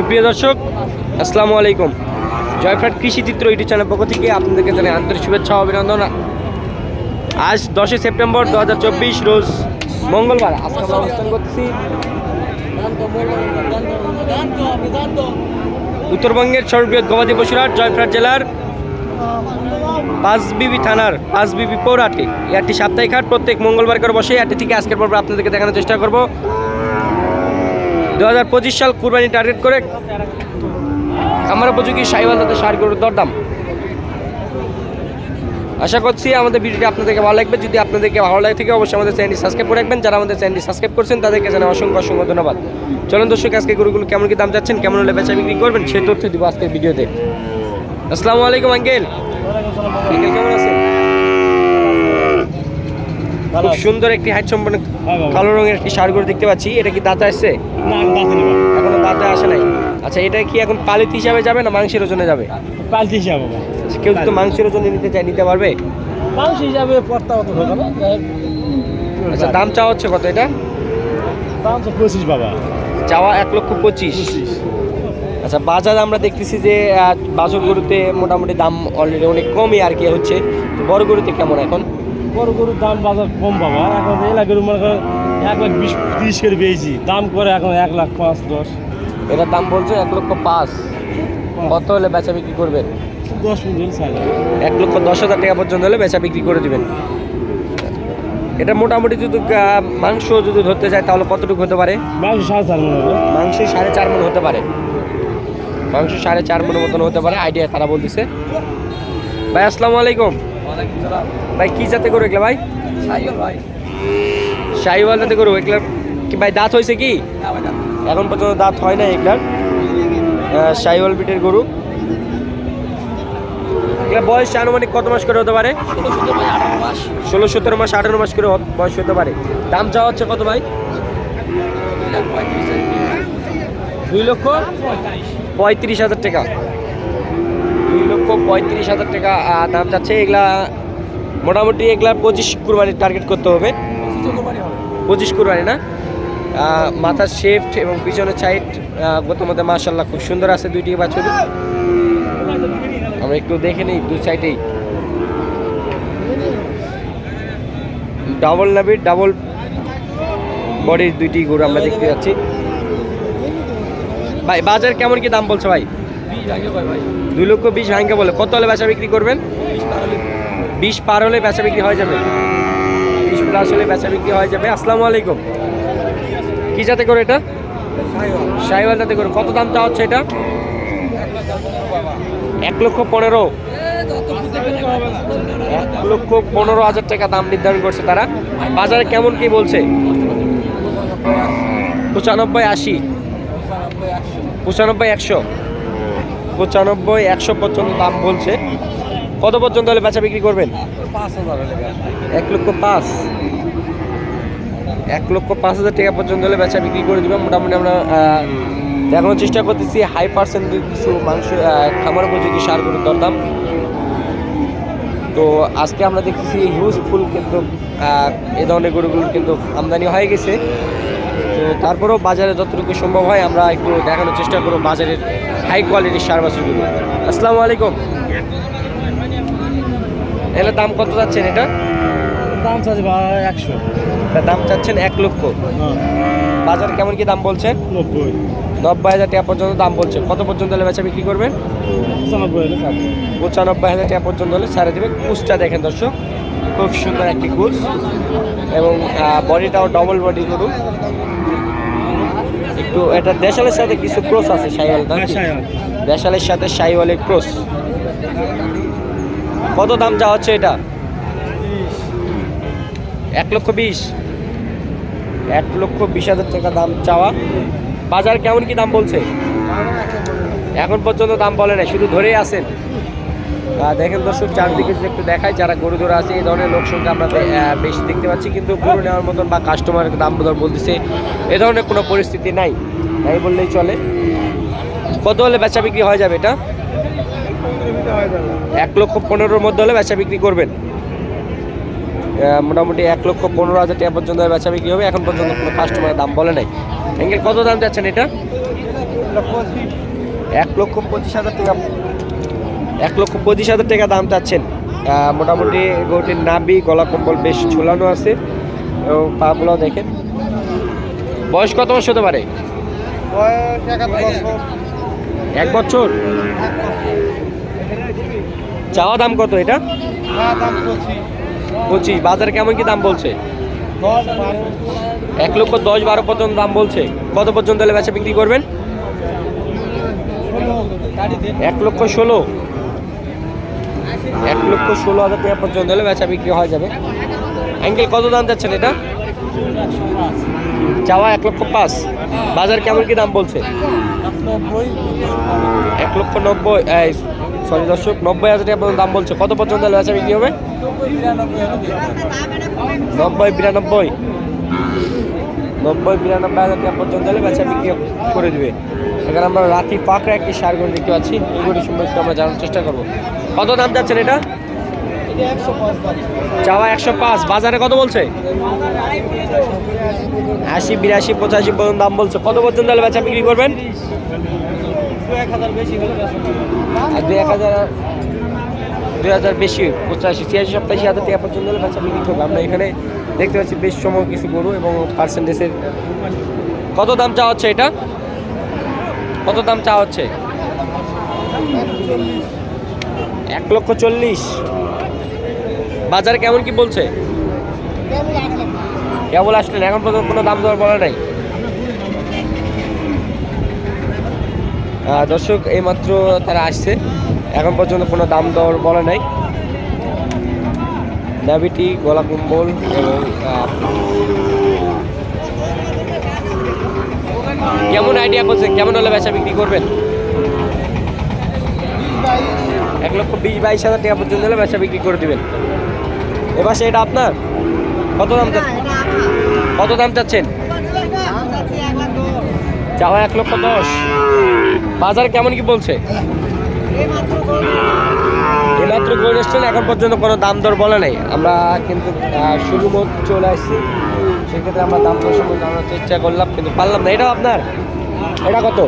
সুপ্রিয় দর্শক, আসসালামু আলাইকুম। জয়ফ্রাট কৃষি চিত্র ইউটিউব চ্যানেল পক্ষ থেকে আপনাদেরকে জানাই আন্তরিক শুভেচ্ছা অভিনন্দন। আজ দশই সেপ্টেম্বর দু হাজার চব্বিশ, রোজ মঙ্গলবার। আজকে আমরা করছি উত্তরবঙ্গের সর্ববৃহৎ গবাদি পশুরাট জয়ফ্রাট জেলার পাঁচবিবি থানার পাঁচবিবি পৌরাটে একটি সাপ্তাহিক হাট, প্রত্যেক মঙ্গলবার করে বসে। হাটটি থেকে আজকের পর্ব আপনাদেরকে দেখানোর চেষ্টা করব। দু হাজার পঁচিশ সাল কুরবানি টার্গেট করে আমার উপযোগী সাইওয়াল তাদের সার গরুর দরদাম। আশা করছি আমাদের ভিডিওটি আপনাদেরকে ভালো লাগবে। যদি আপনাদেরকে ভালো লাগে থেকে অবশ্যই আমাদের চ্যানেলটি সাবস্ক্রাইব করে রাখবেন। যারা আমাদের চ্যানেলটি সাবস্ক্রাইব করছেন তাদেরকে জানাই অসংখ্য অসংখ্য ধন্যবাদ। চলুন দর্শক আজকে গরুগুলো কেমন কি দাম যাচ্ছেন কেমন হলে বেচা বিক্রি করবেন সেই তথ্য দিব আজকের ভিডিওতে। আসসালামু আলাইকুম আঙ্কেল। আঙ্কেল কেমন আছেন? খুব সুন্দর একটি হাইট সম্পন্ন কালো রঙের একটি সার গরু দেখতে পাচ্ছি। এটা কি দাঁতে আসছে? এখনও দাঁতে আসে নাই। আচ্ছা এটা কি এখন পালিত হিসাবে যাবে না মাংসের ওজনে যাবে? পাল্টি হিসাবে আচ্ছা, কেউ যদি মাংসের ওজনে নিতে চায় নিতে পারবে? মাংস হিসাবে পড়তা আচ্ছা দাম চাওয়া হচ্ছে কত এটা? দাম তো পঁচিশ বাবা। চাওয়া এক লক্ষ পঁচিশ। আচ্ছা বাজার আমরা দেখতেছি যে বাছুর গরুতে মোটামুটি দাম অলরেডি অনেক কমই আর কি হচ্ছে। বড় গরুতে কেমন এখন? বড় গরুর দাম বাজার কম বাবা। এখন এলা গরু মনে করেন এক লাখ বিশ তিরিশ করে পেয়েছি দাম করে এখন এক লাখ পাঁচ দশ। এটার দাম বলছে এক লক্ষ পাঁচ। কত হলে বেচা বিক্রি করবেন? দশ সাইজ এক লক্ষ দশ হাজার টাকা পর্যন্ত হলে বেচা বিক্রি করে দিবেন। এটা মোটামুটি যদি মাংস যদি ধরতে যায় তাহলে কতটুকু হতে পারে? মাংস সাড়ে চার মনে মাংস সাড়ে চার মন হতে পারে। মাংস সাড়ে চার মনের মতন হতে পারে আইডিয়া তারা বলতেছে। ভাই আসসালামু আলাইকুম। ভাই কি জাতে করো এগুলা ভাই? শাহিওয়াল জাতে করো এগুলা। কি ভাই দাঁত হয়েছে কি? এখন পর্যন্ত দাঁত হয় না এগুলার। শাহিওয়াল বিটের গরু। এগুলা বয়স আনুমানিক কত মাস করে হতে পারে? ষোলো সতেরো মাস। আঠারো মাস করে বয়স হতে পারে। দাম চাওয়া হচ্ছে কত ভাই? দুই লক্ষ পঁয়ত্রিশ হাজার টাকা। পঁয়ত্রিশ হাজার টাকা দাম যাচ্ছে। এগুলা মোটামুটি এগুলা পঁচিশ কুরবানির টার্গেট করতে হবে। পঁচিশ কুরবানি না? মাথার শেফট এবং পিছনের সাইড গত মধ্যে মার্শাল্লাহ খুব সুন্দর আছে দুইটি বাছুর আমরা একটু দেখে নিই দু সাইডেই ডাবল নাবির ডাবল বডির দুইটি গরু আমরা দেখতে যাচ্ছি। ভাই, বাজার কেমন কি দাম বলছো ভাই? দুই লক্ষ বিশ ভাঙ্গে বলে, কত হলে বেচা বিক্রি করবেন? বিশ পার হলে বেচা বিক্রি হয়ে যাবে। বিশ প্লাস হলে বেচা বিক্রি হয়ে যাবে। আসসালামু আলাইকুম। কি যাতে করে এটা? সাইওয়াল যাতে করে। কত দাম চাওয়া হচ্ছে এটা? এক লক্ষ পনেরো। এক লক্ষ পনেরো হাজার টাকা দাম নির্ধারণ করছে তারা। বাজারে কেমন কি বলছে? পঁচানব্বই আশি। পঁচানব্বই একশো। পঁচানব্বই একশো পর্যন্ত দাম বলছে। কত পর্যন্ত হলে বেচা বিক্রি করবেন? এক লক্ষ পাঁচ। এক লক্ষ পাঁচ হাজার টাকা পর্যন্ত হলে বেচা বিক্রি করে দেবেন। মোটামুটি আমরা দেখানোর চেষ্টা করতেছি হাই পার্সেন্টের কিছু মাংস খামার উপযোগী সার গরুর দরদাম। তো আজকে আমরা দেখতেছি হিউজফুল কিন্তু এ ধরনের গরুগুলো কিন্তু আমদানি হয়ে গেছে। তো তারপরেও বাজারে যতটুকু সম্ভব হয় আমরা একটু দেখানোর চেষ্টা করব বাজারের হাই কোয়ালিটির সার বাছুরগুলো আসসালামু আলাইকুম। এটার দাম কত যাচ্ছেন এটা? দাম চাচ্ছে একশো। দাম চাচ্ছেন এক লক্ষ। হ্যাঁ। বাজার কেমন কি দাম বলছেন? নব্বই। নব্বই হাজার টাকা পর্যন্ত দাম বলছে। কত পর্যন্ত হলে বেচা বিক্রি করবেন? পঁচানব্বই হাজার টাকা পর্যন্ত হলে সারা দেবে। কুচটা দেখেন দর্শক খুব সুন্দর একটি কুচ। এবং বডিটাও ডবল বডি গরু। একটু এটা দেশালের সাথে কিছু ক্রস আছে সাইওয়াল। দেশালের। সাথে সাইওয়ালের ক্রস কত দাম চা হচ্ছে এটা? এক লক্ষ বিশ। এক লক্ষ বিশ হাজার টাকা দাম চাওয়া। বাজার কেমন কি দাম বলছে? এখন পর্যন্ত দাম বলে না শুধু ধরেই আছেন। দেখেন দর্শক, চারদিকে একটু দেখায় যারা গরু ধরে আছে, এই ধরনের লোক সংখ্যা আমরা বেশি দেখতে পাচ্ছি। কিন্তু গরু নেওয়ার মতন বা কাস্টমার দাম দর বলতেছে, এ ধরনের কোনো পরিস্থিতি নাই। নাই বললেই চলে। কত হলে বেচা বিক্রি হয়ে যাবে এটা? এক লক্ষ পনেরোর মধ্যে হলে বেচা বিক্রি করবেন। মোটামুটি এক লক্ষ পনেরো হাজার টাকা পর্যন্ত বেচা বিক্রি হবে। এখন পর্যন্ত কোনো কাস্টমারের দাম বলে নাই। অ্যাঙ্গেল কত দাম যাচ্ছেন এটা? এক লক্ষ পঁচিশ হাজার টাকা। এক লক্ষ পঁচিশ হাজার টাকা দাম চাচ্ছেন। মোটামুটি গরুটির নাবি গলা কম্বল বেশ ঝুলানো আছে। এবং পাগুলো দেখেন। বয়স কত মাস হতে পারে? এক বছর? চাওয়া দাম কত এটা? পঁচিশ। বাজার কেমন কি দাম বলছে? এক লক্ষ দশ বারো পর্যন্ত দাম বলছে। কত পর্যন্ত হলে বেচা বিক্রি করবেন? এক লক্ষ ষোলো। এক লক্ষ ষোলো হাজার টাকা পর্যন্ত হলে বেচা বিক্রি হয়ে যাবে। অ্যাঙ্কেল কত দাম যাচ্ছেন এটা? চাওয়া এক লক্ষ পাঁচ। বাজার কেমন কি দাম বলছে? এক লক্ষ নব্বই সরি দর্শক, নব্বই হাজার টাকা পর্যন্ত দাম বলছে। কত পর্যন্ত বেচা বিক্রি হবে? নব্বই, বিরানব্বই। নব্বই, বিরানব্বই হাজার টাকা পর্যন্ত হলে বেচা বিক্রি করে দিবে। এখানে আমরা রাতি পাকড়া, একটি সার দেখতে পাচ্ছি। এগুলি সম্পর্কে আমরা জানার চেষ্টা করব। কত দাম যাচ্ছেন এটা? চাওয়া একশো পাঁচ, বাজারে কত বলছে? আশি, বিরাশি, পঁচাশি পর্যন্ত দাম বলছে। কত পর্যন্ত হলে বেচা বিক্রি করবেন? আর দুই এক হাজার, দুই হাজার বেশি, পঁচাশি, ছিয়াশি সপ্তাশি হাজার টাকা পর্যন্ত হলে বেচা বিক্রি করবে। আমরা এখানে দেখতে পাচ্ছি বেশ সময় কিছু গরু এবং পার্সেন্টেজের কত দাম চাওয়া হচ্ছে এটা? কত দাম চাওয়া হচ্ছে? এক লক্ষ চল্লিশ। বাজারে কেমন কি বলছে? কেবল আসলেন, এখন পর্যন্ত কোনো দাম দর বলা নাই। দর্শক, এইমাত্র তারা আসছে, এখন পর্যন্ত কোনো দাম দর বলা নাই। ডায়াবেটি গলা কম্বল এবং কেমন আইডিয়া করছে? কেমন হলে বেচা বিক্রি করবেন? এক লক্ষ বিশ, বাইশ হাজার টাকা পর্যন্ত হলে বেচা বিক্রি করে দিবেন। এবার এটা আপনার? কত দাম কত দাম চাচ্ছেন? চাওয়া এক লক্ষ দশ। বাজার কেমন কি বলছে? এসছেন এখন পর্যন্ত কোনো দাম দর বলে নাই। আমরা কিন্তু শুরু চলে আসছি। সেক্ষেত্রে আমরা দাম দর সম্পর্কে জানার চেষ্টা করলাম, কিন্তু পারলাম না। এটাও আপনার? এটা কত?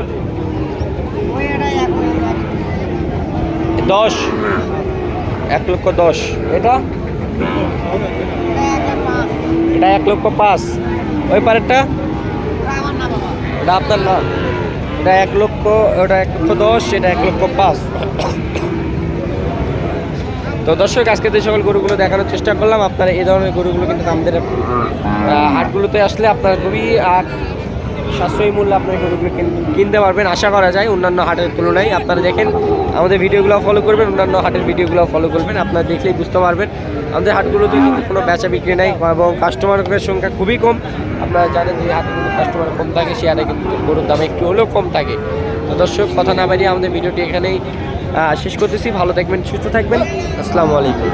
দশ। এক লক্ষ দশ। এটা? এটা এক লক্ষ পাঁচ। ওই পারেরটা? এটা আপনার না। এটা এক লক্ষ, ওটা এক লক্ষ দশ, এটা এক লক্ষ পাঁচ। তো দর্শক, আজকে যে সকল গরুগুলো দেখানোর চেষ্টা করলাম, আপনারা এই ধরনের গরুগুলো কিন্তু আমাদের হাটগুলোতে আসলে আপনারা খুবই সাশ্রয়ী মূল্যে আপনার গরুগুলো কিন- কিনতে পারবেন। আশা করা যায় অন্যান্য হাটের তুলনায়। আপনারা দেখেন, আমাদের ভিডিওগুলো ফলো করবেন, অন্যান্য হাটের ভিডিওগুলো ফলো করবেন। আপনারা দেখলেই বুঝতে পারবেন, আমাদের হাটগুলোতে কিন্তু কোনো বেচা বিক্রি নাই এবং কাস্টমারের সংখ্যা খুবই কম। আপনারা জানেন যে হাটগুলো কাস্টমার কম থাকে সে হাটে কিন্তু গরুর দাম একটু হলেও কম থাকে। তো দর্শক, কথা না বাড়িয়ে আমাদের ভিডিওটি এখানেই শেষ করতেছি। ভালো থাকবেন সুস্থ থাকবেন। আসসালামু আলাইকুম।